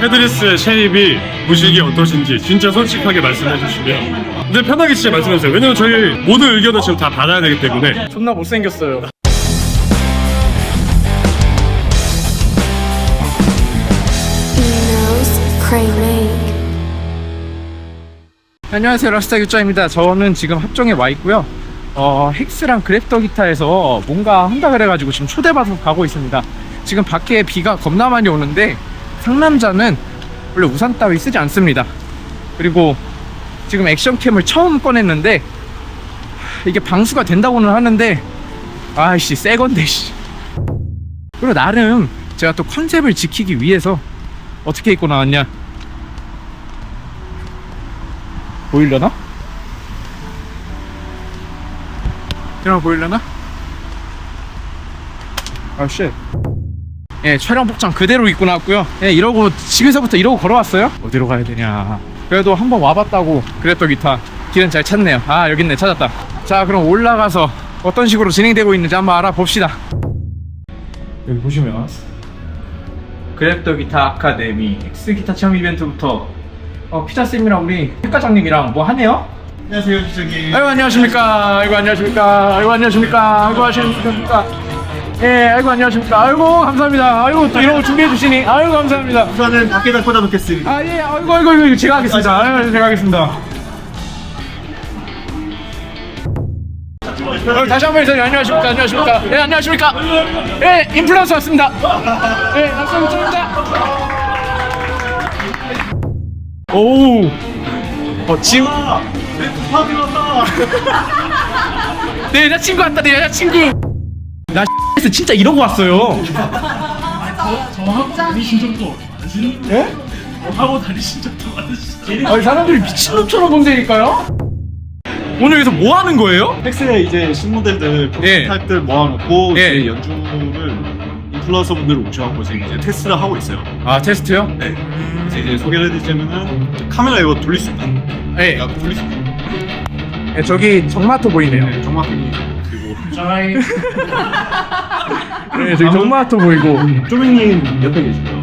헤드레스의 쉐입이 보시기에 어떠신지 진짜 솔직하게 말씀해 주시면 근데 편하게 진짜 말씀해 주세요 왜냐면 저희 모든 의견을 지금 다 받아야 되기 때문에 존나 못생겼어요. Enos. 안녕하세요 라스타 유짜입니다. 저는 지금 합정에 와 있고요. 어, 헥스랑 그래프터 기타에서 뭔가 한다 그래가지고 지금 초대받아서 가고 있습니다. 지금 밖에 비가 겁나 많이 오는데 상남자는 원래 우산 따위 쓰지 않습니다. 그리고 지금 액션캠을 처음 꺼냈는데 하, 이게 방수가 된다고는 하는데 아이씨 새 건데 씨. 그리고 나름 제가 또 컨셉을 지키기 위해서 어떻게 입고 나왔냐 보이려나? 드라마 보이려나? 아 쉣. 예, 촬영 복장 그대로 입고 나왔고요. 예, 이러고 집에서부터 이러고 걸어왔어요. 어디로 가야 되냐. 그래도 한번 와봤다고 그랬던 기타 길은 잘 찾네요. 아 여기 있네 찾았다. 자 그럼 올라가서 어떤 식으로 진행되고 있는지 한번 알아봅시다. 여기 보시면 그랩더 기타 아카데미 엑스 기타 체험 이벤트부터 어, 피자 쌤이랑 우리 핵과장님이랑 뭐 하네요? 안녕하세요 주장님 아이고 안녕하십니까 아이고 안녕하십니까 아이고 안녕하십니까 아이고 하십니까 예 아이고 안녕하십니까. 아이고 감사합니다. 아이고 또 이런 거 준비해 주시니. 아이고 감사합니다. 우선은 밖에다 꽂아 놓겠습니다. 아 예 아이고 아이고 아이고 제가 하겠습니다. 아이고 제가 하겠습니다. 어, 다시 한번 해주세요. 안녕하십니까 안녕하십니까. 예 안녕하십니까. 예 인플루언서 왔습니다. 예 감사합니다. 오우. 어 지금 왔다. 내 여자친구 왔다 내 여자친구 나 X에서 진짜 이러고 왔어요 저하고 다니신 적도 많으시는 예? 저하고 다니신 적도 많으시죠 아니 사람들이 미친놈처럼 본다니까요 오늘 여기서 뭐 하는 거예요? 텍스에 이제 신모델들 예. 프로토타입들 모아놓고 예. 이제 연주를 인플루언서 분들 오셔갖고 지금 이제 테스트를 하고 있어요. 아 테스트요? 네. 그래서 이제 소개를 해드리자면은 카메라 이거 돌릴 수 있다. 네야 돌릴 수 있다. 네, 저기 정마토 보이네요 네, 정확히 그리고 네 저기 정마토 보이고. 쪼맹님 옆에 계시고요.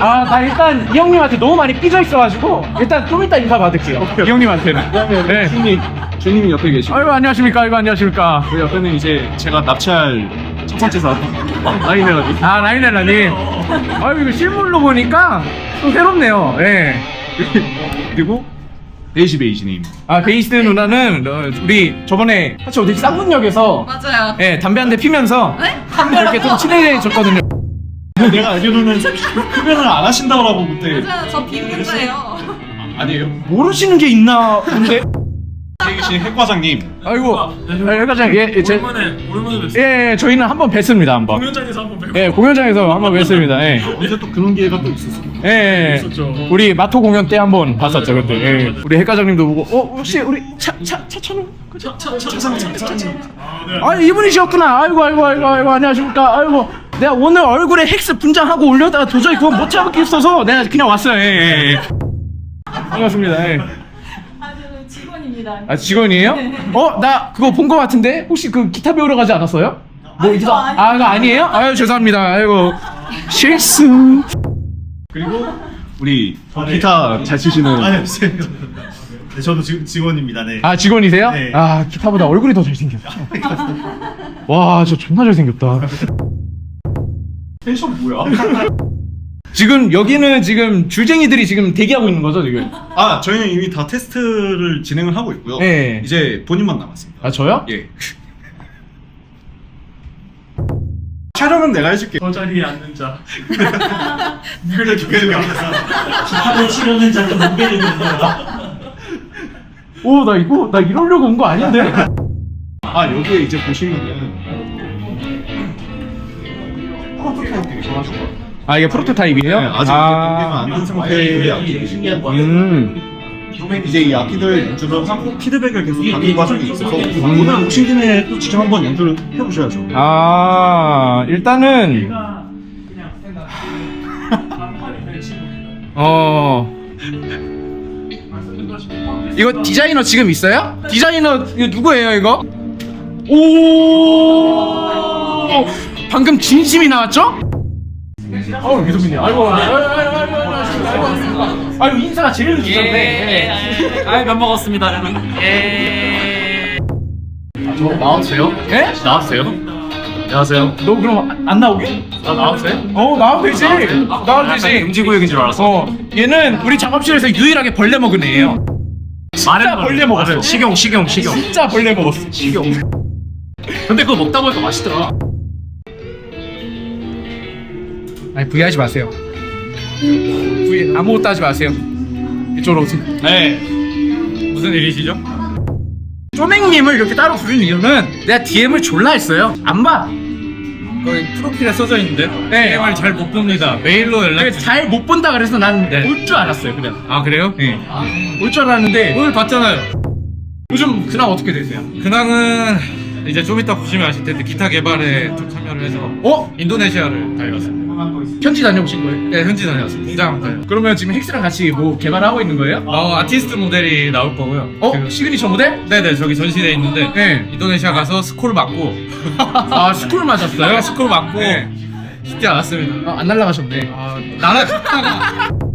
아 나 일단 이 형님한테 너무 많이 삐져 있어가지고 일단 좀 이따 인사 받을게요. 이 형님한테는. 네. 주님 주님이 옆에 계시고. 아이고 안녕하십니까? 아이고 안녕하십니까? 그 옆에는 이제 제가 납치할 첫 번째 사람 라이네라니. 아 라인엘라님. 아이고 이거 실물로 보니까 또 새롭네요. 예. 그리고 베이시 베이시님. 아 베이스 누나는 어, 우리 저번에 같이 어디 쌍문역에서 맞아요. 예 담배 한 대 피면서 네? 이렇게 좀 친해졌거든요. 내가 알기로는 흡연을 안 하신다고 그때 맞아요. 저 비흡연자예요. 아니에요. 모르시는 게 있나 본데. 계신 핵과장님. 아이고, 아, 과장 예, 예, 제, 오랜만에 오랜만에 뵀어요 예, 예, 저희는 한번 뵀습니다 한번. 공연장에서 한번 예, 공연장에서 한번 뵀습니다. 예, 언제 또 그런 기회가 또 있었어. 예, 예. 있었죠. 우리 마토 공연 때 한번 봤었죠 그때. 예. 우리 핵과장님도 보고, 어 혹시 우리 차차 차차는? 아, 네. 아 이분이셨구나. 아이고 아이고 아이고 아이고 안녕하십니까. 아이고 내가 오늘 얼굴에 헥스 분장하고 올려다가 도저히 그거 못 잡겠어서 내가 그냥 왔어요. 예, 예, 예. 반갑습니다. 예. 아, 저는 직원입니다. 아 직원이에요? 어 나 그거 본 거 같은데 혹시 그 기타 배우러 가지 않았어요? 뭐 이거 아 그거 아니에요? 아유 죄송합니다. 아이고 실수. 그리고 우리 기타 잘 치시는 아니요, 네, 저도 지, 직원입니다. 네. 아 직원이세요? 네. 아 기타보다 얼굴이 더 잘생겼어. 와저 존나 잘생겼다. 텐션 뭐야? 지금 여기는 지금 줄쟁이들이 지금 대기하고 있는 거죠 지금? 아 저희는 이미 다 테스트를 진행을 하고 있고요. 네. 이제 본인만 남았습니다. 아 저요? 예. 촬영은 내가 해줄게. 저 자리에 앉는 자 개를 감아서 기타를 치려는 자도 무게를 든다. 오나 이거 나 이러려고 온 거 아닌데? 아 여기에 이제 보시면은. 아 이게 프로토타입이에요? 네, 아직 이제 공개가 안된 상태의 악기들이고 음. 이제 이 악기들 연주를 하고 피드백을 계속 받는 과정이 있어서 오늘 오신 김에 또 직접 한번 연주를 해보셔야죠. 아 일단은 어 이거 디자이너 지금 있어요? 디자이너 이거 누구예요 이거? 오 어, 방금 진심이 나왔죠? 어, 아우 미소민이 아이고 아이고 아이고 인사가 제일 늦었네 예. 아밥 먹었습니다. 아, 예. 저 나왔어요? 예? 나왔어요? 안녕하세요. 너 그럼 안- 안 나오게? 나 나왔어요? 어, 나와도 되지. 나와도 되지. 금지구역인 줄 알았어 어, 얘는 우리 작업실에서 유일하게 벌레 먹은 애예요. 진짜 벌레 먹었어. 식용, 식용, 식용. 진짜 벌레 먹었어. 식용. 근데 그거 먹다 보니까 맛있더라. 아니 V 하지 마세요. V 아무것도 하지 마세요. 이쪽으로 오세요. 네. 무슨 일이시죠? 쪼맹님을 이렇게 따로 부르는 이유는 내가 DM을 졸라 했어요. 안 봐. 거기 프로필에 써져 있는데. 네. DM을 잘 못 봅니다. 메일로 연락. 잘못 본다 그래서 난 네. 올줄 알았어요. 그냥 아 그래요? 네. 올 줄 알았는데 오늘 봤잖아요. 요즘 근황 어떻게 되세요? 근황은 이제 좀 이따 보시면 아실 텐데 기타 개발에 좀 참여를 해서 어? 인도네시아를 다녀왔습니다. 현지 다녀오신 거예요? 네, 현지 다녀왔습니다. 공장 다녀. 그러면 지금 헥스랑 같이 뭐 개발하고 있는 거예요? 어, 아티스트 모델이 나올 거고요. 어? 그- 시그니처 모델? 네네, 저기 전시대에 있는데. 네. 인도네시아 가서 스콜 맞고. 아 스쿨 맞았어요? 내가 스콜 맞고. 네. 쉽지 않았습니다. 아, 안 날라가셨네. 아, 나라 좋다가.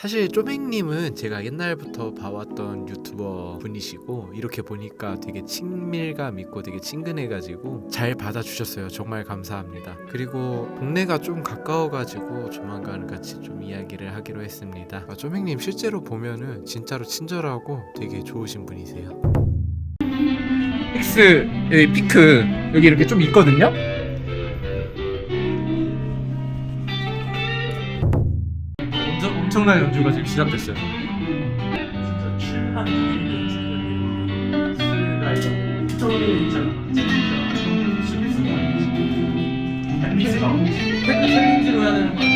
사실 쪼맹님은 제가 옛날부터 봐왔던 유튜버 분이시고 이렇게 보니까 되게 친밀감 있고 되게 친근해가지고 잘 받아주셨어요. 정말 감사합니다. 그리고 동네가 좀 가까워가지고 조만간 같이 좀 이야기를 하기로 했습니다. 아, 쪼맹님 실제로 보면은 진짜로 친절하고 되게 좋으신 분이세요. 헥스의 피크 여기 이렇게 좀 있거든요? 엄청난 연주가 지금 시작됐어요. 진짜 출판 일이 있으면 수가 이런 목적이 있잖아. 진짜 실수가 아니지. 미스가 없지. 챌린지로 해야 되는 거야.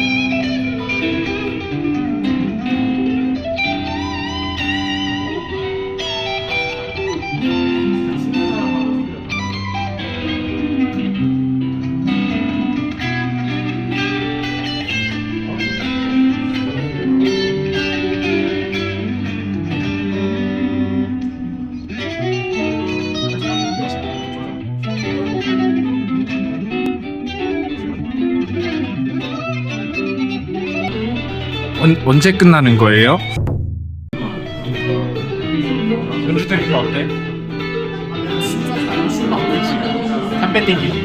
언, 언제 끝나는 거예요? 연주 때리면 어때? 담배 땡기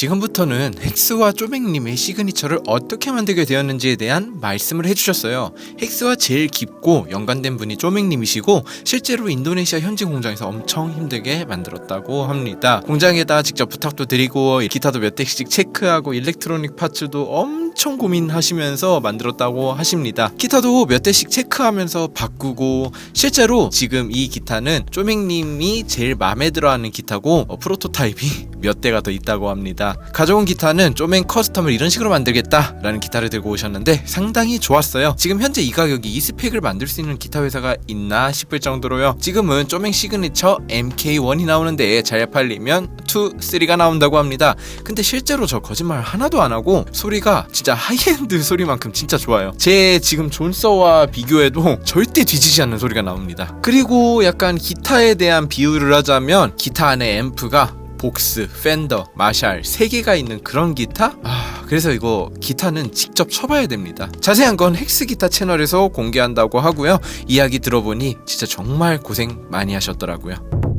지금부터는 헥스와 쪼맹님의 시그니처를 어떻게 만들게 되었는지에 대한 말씀을 해주셨어요. 헥스와 제일 깊고 연관된 분이 쪼맹님이시고 실제로 인도네시아 현지 공장에서 엄청 힘들게 만들었다고 합니다. 공장에다 직접 부탁도 드리고 기타도 몇 대씩 체크하고 일렉트로닉 파츠도 엄청 고민하시면서 만들었다고 하십니다. 기타도 몇 대씩 체크하면서 바꾸고 실제로 지금 이 기타는 쪼맹님이 제일 마음에 들어하는 기타고 어, 프로토타입이 몇 대가 더 있다고 합니다. 가져온 기타는 쪼맹 커스텀을 이런 식으로 만들겠다라는 기타를 들고 오셨는데 상당히 좋았어요. 지금 현재 이 가격이 이 스펙을 만들 수 있는 기타 회사가 있나 싶을 정도로요. 지금은 쪼맹 시그니처 MK1이 나오는데 잘 팔리면 2, 3가 나온다고 합니다. 근데 실제로 저 거짓말 하나도 안 하고 소리가 진짜 하이엔드 소리만큼 진짜 좋아요. 제 지금 존서와 비교해도 절대 뒤지지 않는 소리가 나옵니다. 그리고 약간 기타에 대한 비유를 하자면 기타 안에 앰프가 복스, 팬더, 마샬 세 개가 있는 그런 기타? 아, 그래서 이거 기타는 직접 쳐봐야 됩니다. 자세한 건 헥스 기타 채널에서 공개한다고 하고요. 이야기 들어보니 진짜 정말 고생 많이 하셨더라고요.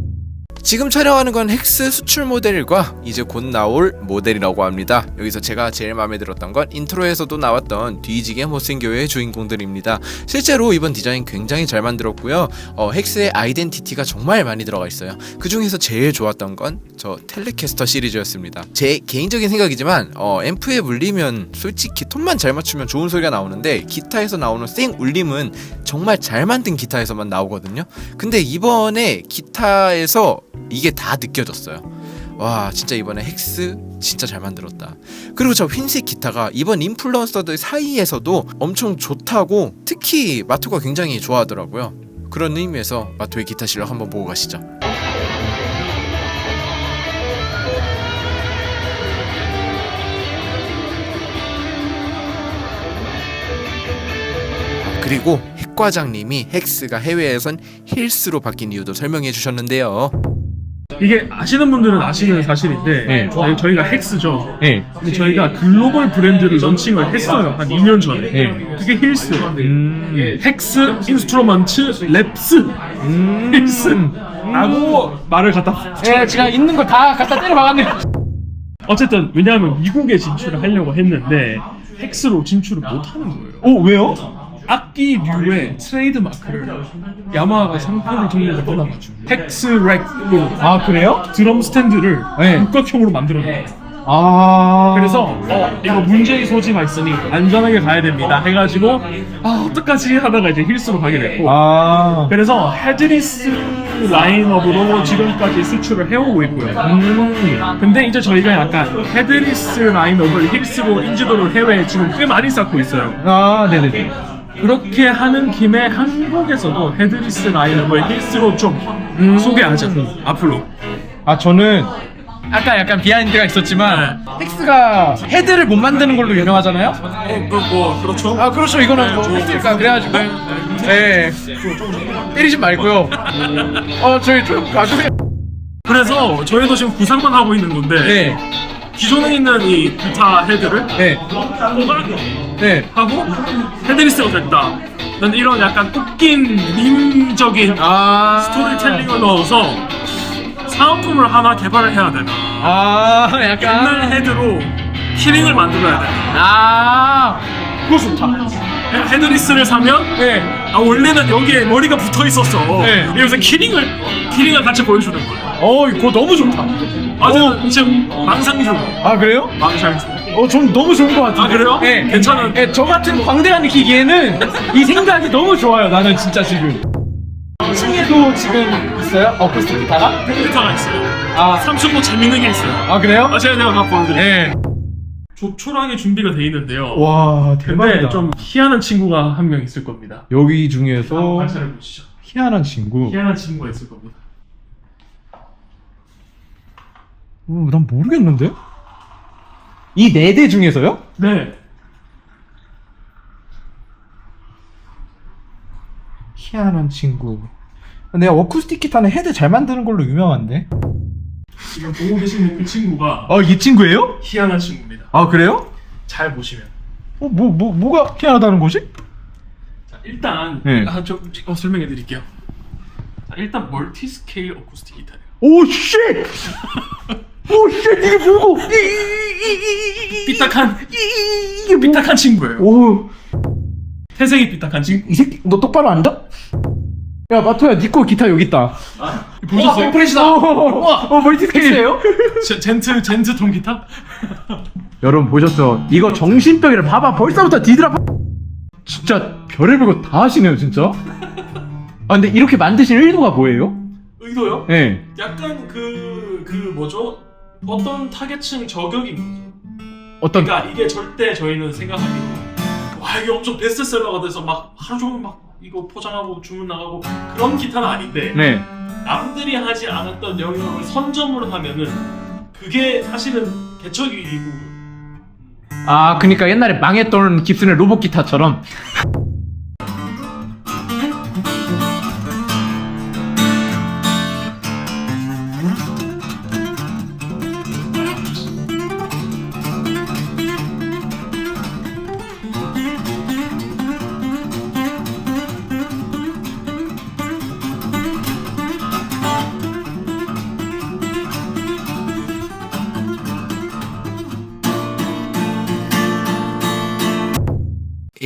지금 촬영하는 건 헥스 수출 모델과 이제 곧 나올 모델이라고 합니다. 여기서 제가 제일 마음에 들었던 건 인트로에서도 나왔던 뒤지게 못생겨의 주인공들입니다. 실제로 이번 디자인 굉장히 잘 만들었고요. 어, 헥스의 아이덴티티가 정말 많이 들어가 있어요. 그 중에서 제일 좋았던 건 저 텔레캐스터 시리즈였습니다. 제 개인적인 생각이지만 어, 앰프에 물리면 솔직히 톤만 잘 맞추면 좋은 소리가 나오는데 기타에서 나오는 생 울림은 정말 잘 만든 기타에서만 나오거든요. 근데 이번에 기타에서 이게 다 느껴졌어요. 와 진짜 이번에 헥스 진짜 잘 만들었다. 그리고 저 흰색 기타가 이번 인플루언서들 사이에서도 엄청 좋다고 특히 마토가 굉장히 좋아하더라고요. 그런 의미에서 마토의 기타 실력 한번 보고 가시죠. 그리고 핵 과장님이 헥스가 해외에선 힐스로 바뀐 이유도 설명해 주셨는데요. 이게 아시는 분들은 아시는 사실인데 네. 저희- 저희가 헥스죠. 네. 근데 저희가 글로벌 브랜드를 런칭을 했어요. 한 2년 전에. 네. 그게 힐스. 음. 헥스 인스트루먼트 랩스. 힐스. 라고 말을 갖다 예, 제가 있는 거다 갖다 때려 박았네요. 어쨌든 왜냐하면 미국에 진출을 하려고 했는데 헥스로 진출을 못 하는 거예요. 오, 왜요? 악기류의 트레이드 마크를 야마하가 상표를 등록을 떠나가지고 헥스 렉으로 아, 그래요? 드럼 스탠드를 네. 육각형으로 만들어요. 아. 그래서 어 이거 문제의 소지가 있으니 안전하게 가야 됩니다 해가지고 아 어떡하지 하다가 이제 힐스로 가게 됐고 아. 그래서 헤드리스 라인업으로 지금까지 수출을 해오고 있고요. 음. 근데 이제 저희가 약간 헤드리스 라인업을 힐스로 인지도를 해외에 지금 꽤 많이 쌓고 있어요. 아, 네네네. 그렇게 하는 김에 한국에서도 헤드리스 라인업을 힐스로 좀 음. 소개하자 앞으로. 아, 저는 아까 약간 비하인드가 있었지만 헥스가 헤드를 못 만드는 걸로 유명하잖아요. 어, 그, 뭐 그렇죠. 아 그렇죠. 이거는 뭐 팩트니까 그래가지고. 네 때리지 말고요. 어 저희 좀 봐주세요. 그래서 저희도 지금 구상만 하고 있는 건데 네네 기존에 있는 이 기타 헤드를 네. 네. 하고 헤드리스가 됐다. 난 이런 약간 웃긴 밈적인 아 스토리텔링을 넣어서 사은품을 하나 개발을 해야 되나. 아 옛날 약간 헤드로 키링을 만들어야 되나. 아 그거 좋다 헤- 헤드리스를 사면 네 아 원래는 여기에 머리가 붙어 있었어. 네. 이러면서 키링을 키링을 같이 보여주는 거예요. 어 이거 너무 좋다 아주 지금 망상 중. 아 그래요? 망상 중. 어전 너무 좋은 것 같은데 아, 그래요? 네 괜찮은- 네, 저 같은 광대한 기기에는 이 생각이 너무 좋아요 나는 진짜 지금 2층에도 지금 있어요? 어쿠스틱 기타가? 컴퓨터가 있어요. 아, 3층도 재밌는 게 있어요. 아 그래요? 아 제가 제가 갖고 왔는데 네. 조촐하게 준비가 돼 있는데요. 와 근데 좀 희한한 친구가 한 명 있을 겁니다. 여기 중에서 관찰해 보시죠. 희한한 친구. 희한한 친구가 있을 겁니다. 어, 난 모르겠는데? 이 네 대 중에서요? 네. 희한한 친구. 내가 어쿠스틱 기타는 헤드 잘 만드는 걸로 유명한데. 지금 보고 계시는 그 친구가 아, 이 친구예요? 희한한 친구입니다. 아, 그래요? 잘 보시면. 어, 뭐, 뭐, 뭐가 희한하다는 거지? 자, 일단 네. 아, 좀 어, 설명해 드릴게요. 자, 일단 멀티 스케일 어쿠스틱 기타예요. 오, 씨! 오, 씨! 이게 뭐고? 삐딱한 이게 뭐? 삐딱한 친구예요. 오, 태생이 삐딱한 친구. 이 새끼, 너 똑바로 앉아? 야, 마토야, 니거 기타 여기 있다. 보셨어요? 프레시다. 어, 어, 멀티스케일이에요? 제- 젠트 젠트 통 기타? 여러분 보셨죠? 이거 정신병이라 봐봐 벌써부터 디드라 진짜 별의별 거 다 하시네요 진짜 아 근데 이렇게 만드신 의도가 뭐예요? 의도요? 네 약간 그, 그 뭐죠? 어떤 타겟층 저격인 거죠. 어떤 그러니까 이게 절대 저희는 생각하기로 와 이게 엄청 베스트셀러가 돼서 막 하루 종일 막 이거 포장하고 주문 나가고 그런 기타는 아닌데 네 남들이 하지 않았던 영역을 선점을 하면은 그게 사실은 개척이고 아 그니까 옛날에 망했던 깁슨의 로봇 기타처럼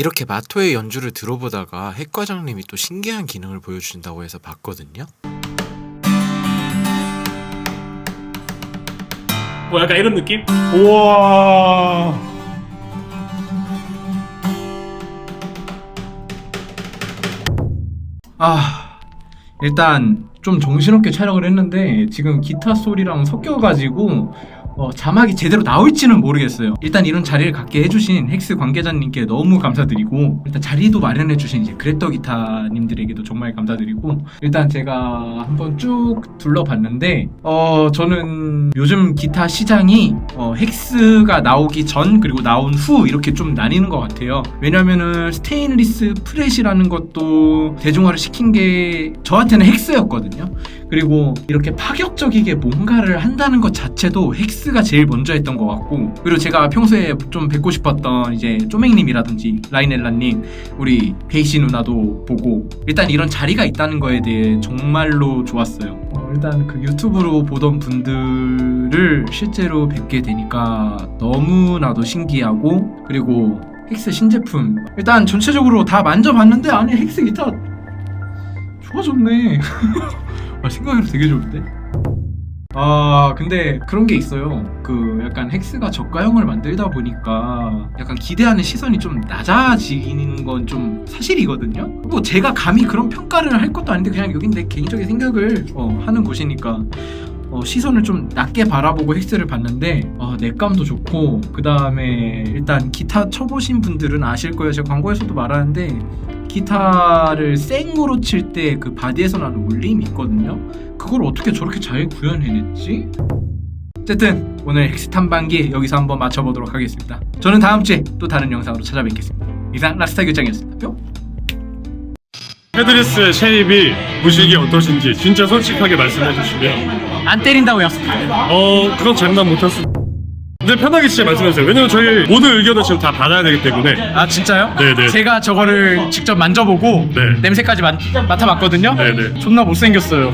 이렇게 마토의 연주를 들어보다가 핵 과장님이 또 신기한 기능을 보여준다고 해서 봤거든요. 뭐 약간 이런 느낌? 우와 아 일단 좀 정신없게 촬영을 했는데 지금 기타 소리랑 섞여가지고 어, 자막이 제대로 나올지는 모르겠어요. 일단 이런 자리를 갖게 해주신 헥스 관계자님께 너무 감사드리고 일단 자리도 마련해주신 이제 그래터 기타님들에게도 정말 감사드리고 일단 제가 한번 쭉 둘러봤는데 어 저는 요즘 기타 시장이 어, 헥스가 나오기 전 그리고 나온 후 이렇게 좀 나뉘는 것 같아요. 왜냐면은 스테인리스 프렛이라는 것도 대중화를 시킨 게 저한테는 헥스였거든요. 그리고 이렇게 파격적이게 뭔가를 한다는 것 자체도 헥스가 제일 먼저 했던 것 같고 그리고 제가 평소에 좀 뵙고 싶었던 이제 쪼맹님이라든지 라인엘라님 우리 베이시 누나도 보고 일단 이런 자리가 있다는 거에 대해 정말로 좋았어요. 어, 일단 그 유튜브로 보던 분들을 실제로 뵙게 되니까 너무나도 신기하고 그리고 헥스 신제품 일단 전체적으로 다 만져봤는데 안에 헥스 기타 좋아졌네 아, 생각해도 되게 좋은데? 아 근데 그런 게 있어요. 그 약간 헥스가 저가형을 만들다 보니까 약간 기대하는 시선이 좀 낮아지는 건 좀 사실이거든요. 뭐 제가 감히 그런 평가를 할 것도 아닌데 그냥 여긴 내 개인적인 생각을 어, 하는 곳이니까 어, 시선을 좀 낮게 바라보고 헥스를 봤는데 어, 넷감도 좋고 그 다음에 일단 기타 쳐보신 분들은 아실 거예요. 제가 광고에서도 말하는데 기타를 생으로 칠 때 그 바디에서 나는 울림이 있거든요. 그걸 어떻게 저렇게 잘 구현해냈지? 어쨌든 오늘 헥스 탐방기 여기서 한번 마쳐보도록 하겠습니다. 저는 다음 주에 또 다른 영상으로 찾아뵙겠습니다. 이상 락스타 교장이었습니다. 뿅. 헤드레스의 쉐입이 보시기에 어떠신지 진짜 솔직하게 말씀해 주시면 안 때린다고 약속 어 그건 장난 못했습니다. 근데 편하게 진짜 말씀해주세요. 왜냐면 저희 모든 의견을 지금 다 받아야 되기 때문에 아 진짜요? 네네. 제가 저거를 직접 만져보고 네. 냄새까지 맡, 맡아봤거든요 네네. 존나 못생겼어요